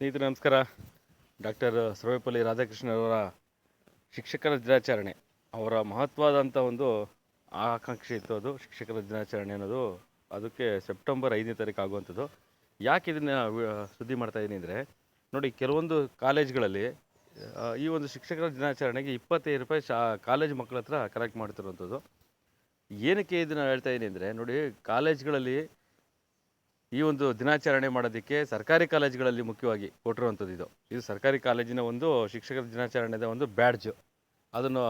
ಸ್ನೇಹಿತರೆ, ನಮಸ್ಕಾರ. ಡಾಕ್ಟರ್ ಸರ್ವೇಪಲ್ಲಿ ರಾಧಾಕೃಷ್ಣ ಅವರ ಶಿಕ್ಷಕರ ದಿನಾಚರಣೆ. ಅವರ ಮಹತ್ವದಂಥ ಒಂದು ಆಕಾಂಕ್ಷೆ ಇತ್ತು ಅದು, ಶಿಕ್ಷಕರ ದಿನಾಚರಣೆ ಅನ್ನೋದು. ಅದಕ್ಕೆ ಸೆಪ್ಟೆಂಬರ್ ಐದನೇ ತಾರೀಕು ಆಗುವಂಥದ್ದು. ಯಾಕೆ ಇದನ್ನು ಸುದ್ದಿ ಮಾಡ್ತಾ ಇದ್ದೀನಿ ಅಂದರೆ, ನೋಡಿ, ಕೆಲವೊಂದು ಕಾಲೇಜ್ಗಳಲ್ಲಿ ಈ ಒಂದು ಶಿಕ್ಷಕರ ದಿನಾಚರಣೆಗೆ ಇಪ್ಪತ್ತೈದು ರೂಪಾಯಿ ಶಾ, ಕಾಲೇಜ್ ಮಕ್ಕಳ ಹತ್ರ ಕಲೆಕ್ಟ್ ಮಾಡ್ತಿರುವಂಥದ್ದು. ಏನಕ್ಕೆ ಇದನ್ನು ಹೇಳ್ತಾ ಇದ್ದೀನಿ ಅಂದರೆ, ನೋಡಿ, ಕಾಲೇಜ್ಗಳಲ್ಲಿ ಈ ಒಂದು ದಿನಾಚರಣೆ ಮಾಡೋದಕ್ಕೆ ಸರ್ಕಾರಿ ಕಾಲೇಜುಗಳಲ್ಲಿ ಮುಖ್ಯವಾಗಿ ಕೊಟ್ಟಿರುವಂಥದ್ದು ಇದು. ಇದು ಸರ್ಕಾರಿ ಕಾಲೇಜಿನ ಒಂದು ಶಿಕ್ಷಕರ ದಿನಾಚರಣೆದ ಒಂದು ಬ್ಯಾಡ್ಜು. ಅದನ್ನು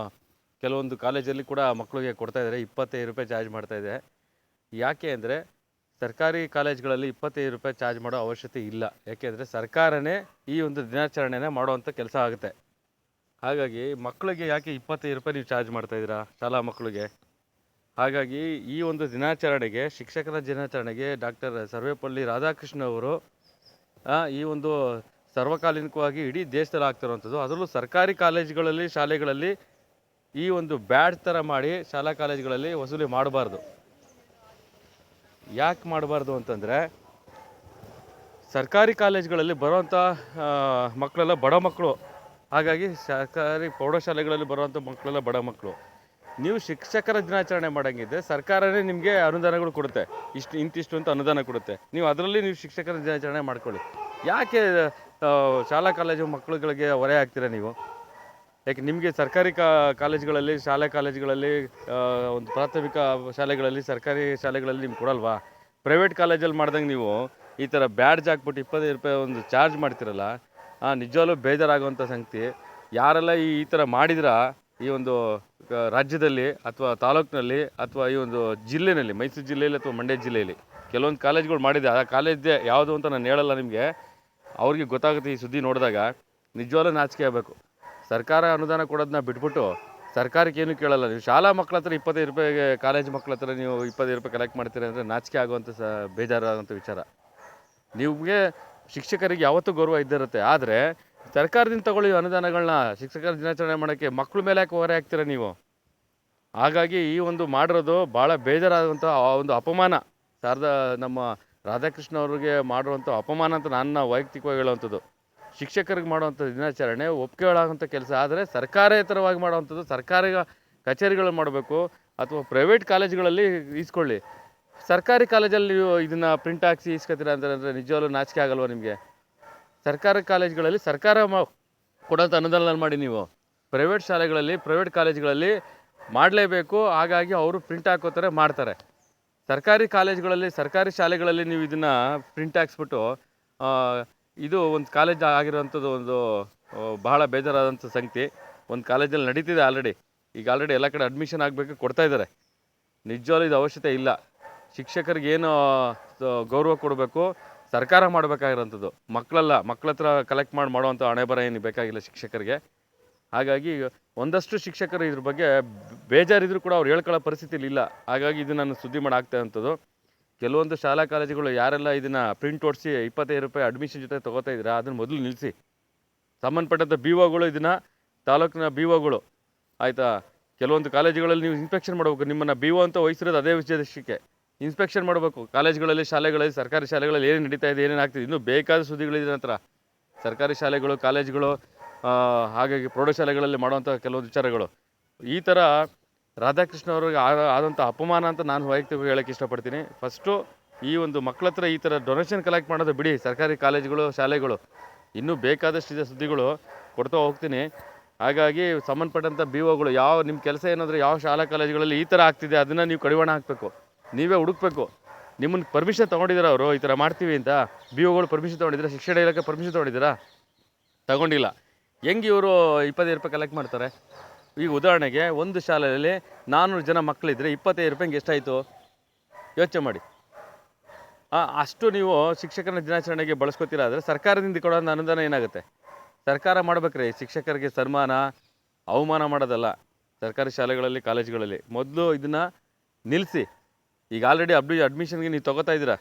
ಕೆಲವೊಂದು ಕಾಲೇಜಲ್ಲಿ ಕೂಡ ಮಕ್ಕಳಿಗೆ ಕೊಡ್ತಾ ಇದ್ದಾರೆ. ಇಪ್ಪತ್ತೈದು ರೂಪಾಯಿ ಚಾರ್ಜ್ ಮಾಡ್ತಾ ಇದೆ. ಯಾಕೆ ಅಂದರೆ ಸರ್ಕಾರಿ ಕಾಲೇಜುಗಳಲ್ಲಿ ಇಪ್ಪತ್ತೈದು ರೂಪಾಯಿ ಚಾರ್ಜ್ ಮಾಡೋ ಅವಶ್ಯಕತೆ ಇಲ್ಲ. ಯಾಕೆಂದರೆ ಸರ್ಕಾರನೇ ಈ ಒಂದು ದಿನಾಚರಣೆನೇ ಮಾಡುವಂಥ ಕೆಲಸ ಆಗುತ್ತೆ. ಹಾಗಾಗಿ ಮಕ್ಕಳಿಗೆ ಯಾಕೆ ಇಪ್ಪತ್ತೈದು ರೂಪಾಯಿ ನೀವು ಚಾರ್ಜ್ ಮಾಡ್ತಾ ಇದ್ದೀರಾ? ಶಾಲಾ ಮಕ್ಕಳಿಗೆ ಹಾಗಾಗಿ ಈ ಒಂದು ದಿನಾಚರಣೆಗೆ, ಶಿಕ್ಷಕರ ದಿನಾಚರಣೆಗೆ ಡಾಕ್ಟರ್ ಸರ್ವೇಪಲ್ಲಿ ರಾಧಾಕೃಷ್ಣ ಅವರು ಈ ಒಂದು ಸರ್ವಕಾಲೀನಕವಾಗಿ ಇಡೀ ದೇಶದಲ್ಲಿ ಆಗ್ತಿರುವಂಥದ್ದು. ಅದರಲ್ಲೂ ಸರ್ಕಾರಿ ಕಾಲೇಜುಗಳಲ್ಲಿ, ಶಾಲೆಗಳಲ್ಲಿ ಈ ಒಂದು ಬ್ಯಾಡ್ ಥರ ಮಾಡಿ ಶಾಲಾ ಕಾಲೇಜುಗಳಲ್ಲಿ ವಸೂಲಿ ಮಾಡಬಾರ್ದು. ಯಾಕೆ ಮಾಡಬಾರ್ದು ಅಂತಂದರೆ, ಸರ್ಕಾರಿ ಕಾಲೇಜುಗಳಲ್ಲಿ ಬರುವಂಥ ಮಕ್ಕಳೆಲ್ಲ ಬಡ ಮಕ್ಕಳು. ಹಾಗಾಗಿ ಸರ್ಕಾರಿ ಪ್ರೌಢಶಾಲೆಗಳಲ್ಲಿ ಬರುವಂಥ ಮಕ್ಕಳೆಲ್ಲ ಬಡ ಮಕ್ಕಳು. ನೀವು ಶಿಕ್ಷಕರ ದಿನಾಚರಣೆ ಮಾಡಂಗಿದ್ರೆ ಸರ್ಕಾರನೇ ನಿಮಗೆ ಅನುದಾನಗಳು ಕೊಡುತ್ತೆ. ಇಷ್ಟು ಇಂತಿಷ್ಟು ಅಂತ ಅನುದಾನ ಕೊಡುತ್ತೆ. ನೀವು ಅದರಲ್ಲಿ ನೀವು ಶಿಕ್ಷಕರ ದಿನಾಚರಣೆ ಮಾಡ್ಕೊಳ್ಳಿ. ಯಾಕೆ ಶಾಲಾ ಕಾಲೇಜು ಮಕ್ಕಳುಗಳಿಗೆ ಹೊರೆ ಆಗ್ತೀರಾ ನೀವು? ಯಾಕೆ ನಿಮಗೆ ಸರ್ಕಾರಿ ಕಾ, ಕಾಲೇಜುಗಳಲ್ಲಿ, ಶಾಲೆ ಕಾಲೇಜುಗಳಲ್ಲಿ ಒಂದು ಪ್ರಾಥಮಿಕ ಶಾಲೆಗಳಲ್ಲಿ, ಸರ್ಕಾರಿ ಶಾಲೆಗಳಲ್ಲಿ ನಿಮ್ಗೆ ಕೊಡಲ್ವಾ? ಪ್ರೈವೇಟ್ ಕಾಲೇಜಲ್ಲಿ ಮಾಡ್ದಂಗೆ ನೀವು ಈ ಥರ ಬ್ಯಾಡ್ಜ್ ಹಾಕ್ಬಿಟ್ಟು ಇಪ್ಪತ್ತೈದು ರೂಪಾಯಿ ಒಂದು ಚಾರ್ಜ್ ಮಾಡ್ತಿರಲ್ಲ ನಿಜವಾಗ್ಲೂ ಬೇಜಾರಾಗುವಂಥ ಸಂಗತಿ. ಯಾರೆಲ್ಲ ಈ ಥರ ಮಾಡಿದ್ರ ಈ ಒಂದು ರಾಜ್ಯದಲ್ಲಿ ಅಥವಾ ತಾಲೂಕಿನಲ್ಲಿ ಅಥವಾ ಈ ಒಂದು ಜಿಲ್ಲೆನಲ್ಲಿ, ಮೈಸೂರು ಜಿಲ್ಲೆಯಲ್ಲಿ ಅಥವಾ ಮಂಡ್ಯ ಜಿಲ್ಲೆಯಲ್ಲಿ ಕೆಲವೊಂದು ಕಾಲೇಜ್ಗಳು ಮಾಡಿದೆ. ಆ ಕಾಲೇಜ್ದೇ ಯಾವುದು ಅಂತ ನಾನು ಹೇಳಲ್ಲ ನಿಮಗೆ. ಅವ್ರಿಗೆ ಗೊತ್ತಾಗುತ್ತೆ ಈ ಸುದ್ದಿ ನೋಡಿದಾಗ. ನಿಜವಾಗ್ಲೂ ನಾಚಿಕೆ ಆಗಬೇಕು. ಸರ್ಕಾರ ಅನುದಾನ ಕೊಡೋದನ್ನ ಬಿಟ್ಬಿಟ್ಟು ಸರ್ಕಾರಕ್ಕೆ ಏನು ಕೇಳಲ್ಲ. ನೀವು ಶಾಲಾ ಮಕ್ಕಳ ಹತ್ರ ಇಪ್ಪತ್ತೈದು ರೂಪಾಯಿಗೆ ಕಾಲೇಜ್ ಮಕ್ಕಳ ಹತ್ರ ನೀವು ಇಪ್ಪತ್ತೈದು ರೂಪಾಯಿ ಕಲೆಕ್ಟ್ ಮಾಡ್ತೀರಿ ಅಂದರೆ ನಾಚಿಕೆ ಆಗುವಂಥ ಸ, ಬೇಜಾರಾದಂಥ ವಿಚಾರ. ನಿಮಗೆ ಶಿಕ್ಷಕರಿಗೆ ಯಾವತ್ತೂ ಗೌರವ ಇದ್ದಿರುತ್ತೆ. ಆದರೆ ಸರ್ಕಾರದಿಂದ ತಗೊಳ್ಳಿ ಅನುದಾನಗಳನ್ನ ಶಿಕ್ಷಕರ ದಿನಾಚರಣೆ ಮಾಡೋಕ್ಕೆ ಮಕ್ಕಳ ಮೇಲೆ ಯಾಕೆ ಹೊರೆ ಹಾಕ್ತೀರ ನೀವು? ಹಾಗಾಗಿ ಈ ಒಂದು ಮಾಡಿರೋದು ಭಾಳ ಬೇಜಾರಾದಂಥ ಆ ಒಂದು ಅಪಮಾನ. ಶಾರದಾ, ನಮ್ಮ ರಾಧಾಕೃಷ್ಣ ಅವ್ರಿಗೆ ಮಾಡಿರುವಂಥ ಅಪಮಾನ ಅಂತ ನನ್ನ ವೈಯಕ್ತಿಕವಾಗಿ ಹೇಳುವಂಥದ್ದು. ಶಿಕ್ಷಕರಿಗೆ ಮಾಡುವಂಥ ದಿನಾಚರಣೆ ಒಪ್ಕೊಳ್ಳೋಂಥ ಕೆಲಸ. ಆದರೆ ಸರ್ಕಾರೇತರವಾಗಿ ಮಾಡುವಂಥದ್ದು, ಸರ್ಕಾರಿ ಕಚೇರಿಗಳು ಮಾಡಬೇಕು ಅಥವಾ ಪ್ರೈವೇಟ್ ಕಾಲೇಜುಗಳಲ್ಲಿ ಈಸ್ಕೊಳ್ಳಿ. ಸರ್ಕಾರಿ ಕಾಲೇಜಲ್ಲಿ ನೀವು ಇದನ್ನು ಪ್ರಿಂಟ್ ಹಾಕ್ಸಿ ಇಸ್ಕೊತೀರ ಅಂತಂದರೆ ನಿಜವಾಗ್ಲೂ ನಾಚಿಕೆ ಆಗಲ್ವ ನಿಮಗೆ? ಸರ್ಕಾರಿ ಕಾಲೇಜುಗಳಲ್ಲಿ ಸರ್ಕಾರ ಮಾ ಕೊಡೋಂಥ ಅನುದಾನ ಮಾಡಿ ನೀವು. ಪ್ರೈವೇಟ್ ಶಾಲೆಗಳಲ್ಲಿ, ಪ್ರೈವೇಟ್ ಕಾಲೇಜುಗಳಲ್ಲಿ ಮಾಡಲೇಬೇಕು. ಹಾಗಾಗಿ ಅವರು ಪ್ರಿಂಟ್ ಹಾಕೋತಾರೆ ಮಾಡ್ತಾರೆ. ಸರ್ಕಾರಿ ಕಾಲೇಜುಗಳಲ್ಲಿ, ಸರ್ಕಾರಿ ಶಾಲೆಗಳಲ್ಲಿ ನೀವು ಇದನ್ನು ಪ್ರಿಂಟ್ ಹಾಕ್ಸ್ಬಿಟ್ಟು ಇದು ಒಂದು ಕಾಲೇಜ್ ಆಗಿರೋವಂಥದ್ದು ಒಂದು ಬಹಳ ಬೇಜಾರಾದಂಥ ಸಂಗತಿ. ಒಂದು ಕಾಲೇಜಲ್ಲಿ ನಡೀತಿದೆ ಆಲ್ರೆಡಿ ಈಗ ಆಲ್ರೆಡಿ ಎಲ್ಲ ಕಡೆ ಅಡ್ಮಿಷನ್ ಆಗಬೇಕು ಕೊಡ್ತಾ ಇದ್ದಾರೆ. ನಿಜವಾಗ್ಲೂ ಇದು ಅವಶ್ಯಕತೆ ಇಲ್ಲ. ಶಿಕ್ಷಕರಿಗೇನು ಗೌರವ ಕೊಡಬೇಕು. ಸರ್ಕಾರ ಮಾಡಬೇಕಾಗಿರೋಂಥದ್ದು. ಮಕ್ಕಳಲ್ಲ ಮಕ್ಕಳ ಹತ್ರ ಕಲೆಕ್ಟ್ ಮಾಡಿ, ಮಾಡುವಂಥ ಹಣೆ ಬರ ಏನು ಬೇಕಾಗಿಲ್ಲ ಶಿಕ್ಷಕರಿಗೆ. ಹಾಗಾಗಿ ಒಂದಷ್ಟು ಶಿಕ್ಷಕರು ಇದ್ರ ಬಗ್ಗೆ ಬೇಜಾರಿದ್ರು ಕೂಡ ಅವ್ರು ಹೇಳ್ಕೊಳ್ಳೋ ಪರಿಸ್ಥಿತಿಲಿ ಇಲ್ಲ. ಹಾಗಾಗಿ ಇದು ನಾನು ಸುದ್ದಿ ಮಾಡಾಗ್ತಾ ಇರೋಂಥದ್ದು. ಕೆಲವೊಂದು ಶಾಲಾ ಕಾಲೇಜುಗಳು ಯಾರೆಲ್ಲ ಇದನ್ನು ಪ್ರಿಂಟ್ ಓಡಿಸಿ ಇಪ್ಪತ್ತೈದು ರೂಪಾಯಿ ಅಡ್ಮಿಷನ್ ಜೊತೆ ತೊಗೋತಾ ಇದ್ದೀರಾ, ಅದನ್ನು ಮೊದಲು ನಿಲ್ಲಿಸಿ ಸಂಬಂಧಪಟ್ಟಂಥ ಬಿ ಒಗಳು ಇದನ್ನು, ತಾಲೂಕಿನ ಬಿ ಒಗಳು ಆಯಿತಾ? ಕೆಲವೊಂದು ಕಾಲೇಜುಗಳಲ್ಲಿ ನೀವು ಇನ್ಸ್ಪೆಕ್ಷನ್ ಮಾಡಬೇಕು, ನಿಮ್ಮನ್ನು ಬಿ ಒ ಅಂತ ವಹಿಸಿರೋದು ಅದೇ ವಿಷಯಕ್ಕೆ ಇನ್ಸ್ಪೆಕ್ಷನ್ ಮಾಡಬೇಕು. ಕಾಲೇಜುಗಳಲ್ಲಿ, ಶಾಲೆಗಳಲ್ಲಿ, ಸರ್ಕಾರಿ ಶಾಲೆಗಳಲ್ಲಿ ಏನು ನಡೀತಾ ಇದೆ, ಏನೇನು ಆಗ್ತಿದೆ, ಇನ್ನೂ ಬೇಕಾದ ಸುದ್ದಿಗಳಿದೆ ನಂತರ ಸರ್ಕಾರಿ ಶಾಲೆಗಳು, ಕಾಲೇಜುಗಳು ಹಾಗಾಗಿ ಪ್ರೌಢಶಾಲೆಗಳಲ್ಲಿ ಮಾಡುವಂಥ ಕೆಲವೊಂದು ವಿಚಾರಗಳು. ಈ ಥರ ರಾಧಾಕೃಷ್ಣ ಅವ್ರಿಗೆ ಆದ- ಆದಂಥ ಅಪಮಾನ ಅಂತ ನಾನು ವೈಯಕ್ತಿಕವಾಗಿ ಹೇಳೋಕ್ಕೆ ಇಷ್ಟಪಡ್ತೀನಿ. ಫಸ್ಟು ಈ ಒಂದು ಮಕ್ಕಳ ಹತ್ರ ಈ ಥರ ಡೊನೇಷನ್ ಕಲೆಕ್ಟ್ ಮಾಡೋದು ಬಿಡಿ. ಸರ್ಕಾರಿ ಕಾಲೇಜುಗಳು, ಶಾಲೆಗಳು. ಇನ್ನೂ ಬೇಕಾದಷ್ಟಿದೆ ಸುದ್ದಿಗಳು. ಕೊಡ್ತಾ ಹೋಗ್ತೀನಿ. ಹಾಗಾಗಿ ಸಂಬಂಧಪಟ್ಟಂಥ ಬಿ ಒಗಳು ಯಾವ ನಿಮ್ಮ ಕೆಲಸ ಏನಾದರೂ ಯಾವ ಶಾಲಾ, ಕಾಲೇಜುಗಳಲ್ಲಿ ಈ ಥರ ಆಗ್ತಿದೆ, ಅದನ್ನು ನೀವು ಕಡಿವಾಣ ಹಾಕಬೇಕು. ನೀವೇ ಹುಡುಕ್ಬೇಕು. ನಿಮ್ಮನ್ನು ಪರ್ಮಿಷನ್ ತೊಗೊಂಡಿದ್ದೀರಾ ಅವರು? ಈ ಥರ ಮಾಡ್ತೀವಿ ಅಂತ. ಬಿ ಒಗಳು ಪರ್ಮಿಷನ್ ತೊಗೊಂಡಿದ್ದೀರಾ? ಶಿಕ್ಷಣ ಇಲಾಖೆ ಪರ್ಮಿಷನ್ ತೊಗೊಂಡಿದ್ದೀರಾ? ತಗೊಂಡಿಲ್ಲ. ಹೆಂಗೆ ಇವರು ಇಪ್ಪತ್ತೈದು ರೂಪಾಯಿ ಕಲೆಕ್ಟ್ ಮಾಡ್ತಾರೆ? ಈಗ ಉದಾಹರಣೆಗೆ ಒಂದು ಶಾಲೆಯಲ್ಲಿ ನಾನ್ನೂರು ಜನ ಮಕ್ಕಳಿದ್ರೆ ಇಪ್ಪತ್ತೈದು ರೂಪಾಯಿಗೆ ಎಷ್ಟಾಯಿತು? ಯೋಚನೆ ಮಾಡಿ. ಅಷ್ಟು ನೀವು ಶಿಕ್ಷಕರ ದಿನಾಚರಣೆಗೆ ಬಳಸ್ಕೊತೀರಾ ಆದರೆ ಸರ್ಕಾರದಿಂದ ಕೊಡೋ ಅನುದಾನ ಏನಾಗುತ್ತೆ? ಸರ್ಕಾರ ಮಾಡ್ಬೇಕ್ರಿ. ಶಿಕ್ಷಕರಿಗೆ ಸನ್ಮಾನ, ಅವಮಾನ ಮಾಡೋದಲ್ಲ. ಸರ್ಕಾರಿ ಶಾಲೆಗಳಲ್ಲಿ, ಕಾಲೇಜುಗಳಲ್ಲಿ ಮೊದಲು ಇದನ್ನು ನಿಲ್ಲಿಸಿ ಈಗ ಆಲ್ರೆಡಿ ಅಬ್ಡಿ ಅಡ್ಮಿಷನ್ಗೆ ನೀವು ತೊಗೋತಾ ಇದ್ದೀರಾ?